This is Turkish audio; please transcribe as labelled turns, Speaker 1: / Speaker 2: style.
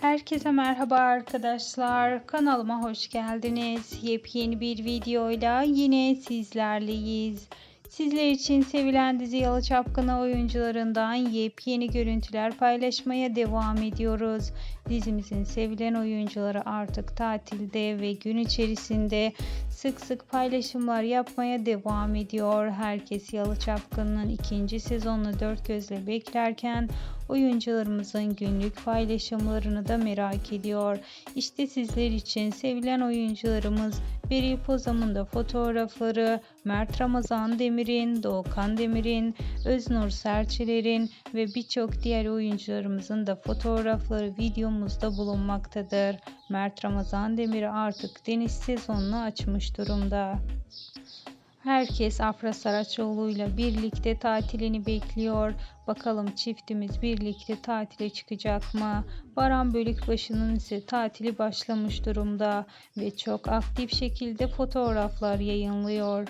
Speaker 1: Herkese merhaba arkadaşlar. Kanalıma hoş geldiniz. Yepyeni bir videoyla yine sizlerleyiz. Sizler için sevilen dizi Yalı Çapkını oyuncularından yepyeni görüntüler paylaşmaya devam ediyoruz. Dizimizin sevilen oyuncuları artık tatilde ve gün içerisinde sık sık paylaşımlar yapmaya devam ediyor. Herkes Yalı Çapkını'nın ikinci sezonunu dört gözle beklerken oyuncularımızın günlük paylaşımlarını da merak ediyor. İşte sizler için sevilen oyuncularımız Beril Pozam'ın fotoğrafları, Mert Ramazan Demir'in, Doğukan Demir'in, Öznur Serçeler'in ve birçok diğer oyuncularımızın da fotoğrafları videomuzda bulunmaktadır. Mert Ramazan Demir artık deniz sezonunu açmış durumda. Herkes Afra Saraçoğlu ile birlikte tatilini bekliyor. Bakalım çiftimiz birlikte tatile çıkacak mı? Baran Bölükbaşı'nın ise tatili başlamış durumda ve çok aktif şekilde fotoğraflar yayınlıyor.